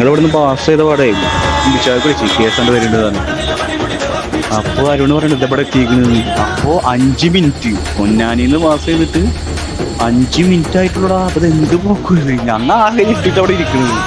ഞങ്ങൾ നിന്ന് പാസ് ചെയ്ത പാടേ വിശാഖ വിളിച്ചു കേസാണ്ട് വരേണ്ടതാണ് അപ്പോൾ അരുണ് പറയുന്നത് ഇവിടെ എത്തിയിരിക്കുന്നത് അപ്പോൾ അഞ്ച് മിനിറ്റ് പൊന്നാനിന്ന് പാസ് ചെയ്തിട്ട് അഞ്ച് മിനിറ്റ് ആയിട്ടുള്ളടാ. അത് എന്ത് പോക്കുന്നത് ഞങ്ങൾ ആകെ ഇട്ടിട്ട് അവിടെ ഇരിക്കുന്നത്